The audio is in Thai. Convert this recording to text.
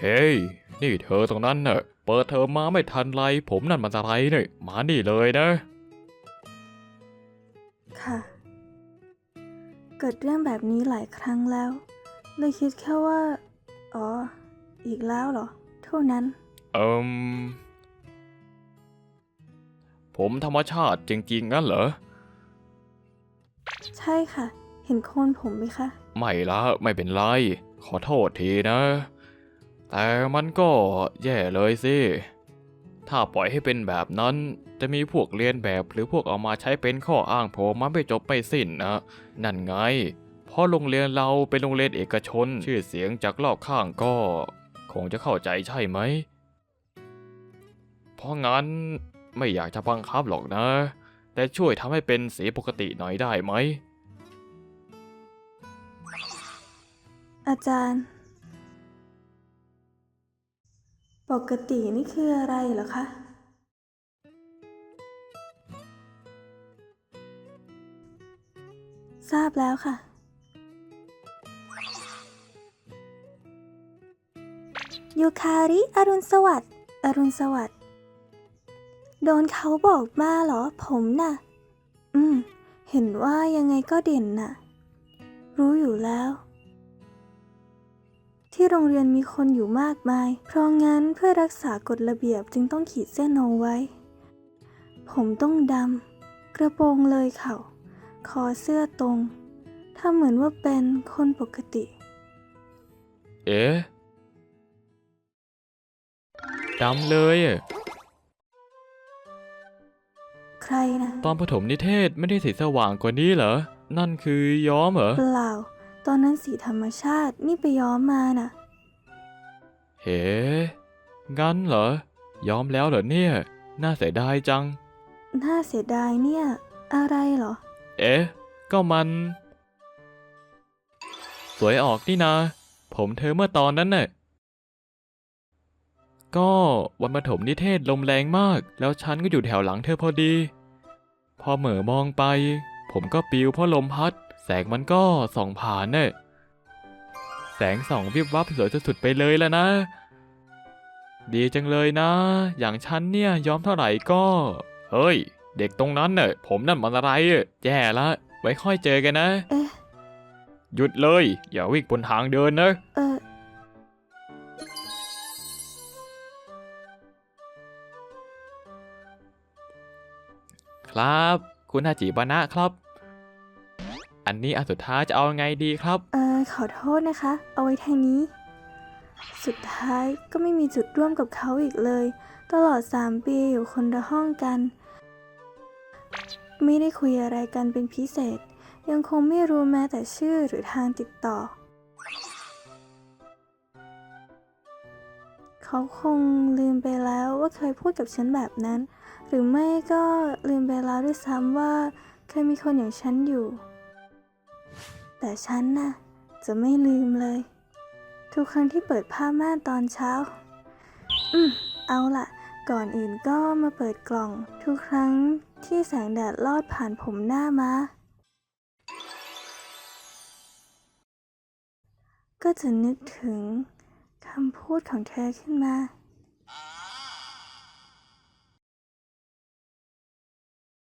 เฮ้ย นี่เธอตรงนั้นเน่ะเปิดเทอมมาไม่ทันไร ผมนั่นมันอะไรเนี่ยมานี่เลยนะ ค่ะ เกิดเรื่องแบบนี้หลายครั้งแล้ว เลยคิดแค่ว่า อ๋อ อีกแล้วเหรอ เท่านั้น เอิมผมธรรมชาติจริงๆงั้นเหรอ ใช่ค่ะ เห็นโคนผมไหมคะ ไม่ละ ไม่เป็นไร ขอโทษทีนะ แต่มันก็แย่เลยสิ ถ้าปล่อยให้เป็นแบบนั้น จะมีพวกเรียนแบบหรือพวกเอามาใช้เป็นข้ออ้างโผล่มาไม่จบไม่สิ้นนะนั่นไง เพราะโรงเรียนเราเป็นโรงเรียนเอกชน ชื่อเสียงจากรอบข้างก็ คงจะเข้าใจใช่ไหม เพราะงั้นไม่อยากจะบังคับหรอกนะ แต่ช่วยทำให้เป็นสีปกติหน่อยได้ไหม อาจารย์ กตินี่คืออะไรเหรอคะ ทราบแล้วค่ะ ยูคาริอรุณสวัสดิ์อรุณสวัสดิ์ โดนเขาบอกมาเหรอ ผมน่ะ อืม เห็นว่ายังไงก็เด่นน่ะ รู้อยู่แล้ว ที่โรงเรียนมีคนอยู่มากมาย เพราะงั้นเพื่อรักษากฎระเบียบจึงต้องขีดเส้นเอาไว้ ผมต้องดำ กระโปรงเลยเข่า คอเสื้อตรง ถ้าเหมือนว่าเป็นคนปกติ เอ๊ะดำเลยอะใครนะ ตอนปฐมนิเทศไม่ได้สีสว่างกว่านี้เหรอ นั่นคือย้อมเหรอ เปล่า ตอนนั้นสีธรรมชาตินี่ไปย้อมมาน่ะ เฮ้งั้นเหรอ ย้อมแล้วเหรอเนี่ย น่าเสียดายจัง น่าเสียดายเนี่ย อะไรเหรอ เอ๊ะ ก็มัน สวยออกนี่นา ผมเธอเมื่อตอนนั้นน่ะ ก็วันปฐมนิเทศลมแรงมาก แล้วฉันก็อยู่แถวหลังเธอพอดี พอเหม่อมองไป ผมก็ปิวเพราะลมพัด แสงมันก็ส่องผ่านเน่ะแสงส่องวิบวับสวยสุดๆไปเลยแล้วนะ ดีจังเลยนะ อย่างฉันเนี่ยยอมเท่าไหร่ก็ เฮ้ย เด็กตรงนั้นเน่ะผมนั่นมันอะไรอะแย่ละ ไว้ค่อยเจอกันนะเอ๊ะหยุดเลย อย่าวิ่งบนทางเดินนะเออครับ คุณฮาจิบานะครับ อันนี้อันสุดท้ายจะเอาไงดีครับ เออขอโทษนะคะ เอาไว้ทางนี้ สุดท้ายก็ไม่มีจุดร่วมกับเขาอีกเลย ตลอด 3 ปีอยู่คนละห้องกัน ไม่ได้คุยอะไรกันเป็นพิเศษ ยังคงไม่รู้แม้แต่ชื่อหรือทางติดต่อ เขาคงลืมไปแล้วว่าเคยพูดกับฉันแบบนั้น หรือไม่ก็ลืมไปแล้วด้วยซ้ำว่าเคยมีคนอย่างฉันอยู่ แต่ฉันน่ะจะไม่ลืมเลย ทุกครั้งที่เปิดผ้าม่านตอนเช้า อืมเอาล่ะ ก่อนอื่นก็มาเปิดกล่อง ทุกครั้งที่แสงแดดลอดผ่านผมหน้ามาก็จะนึกถึงคำพูดของเธอขึ้นมา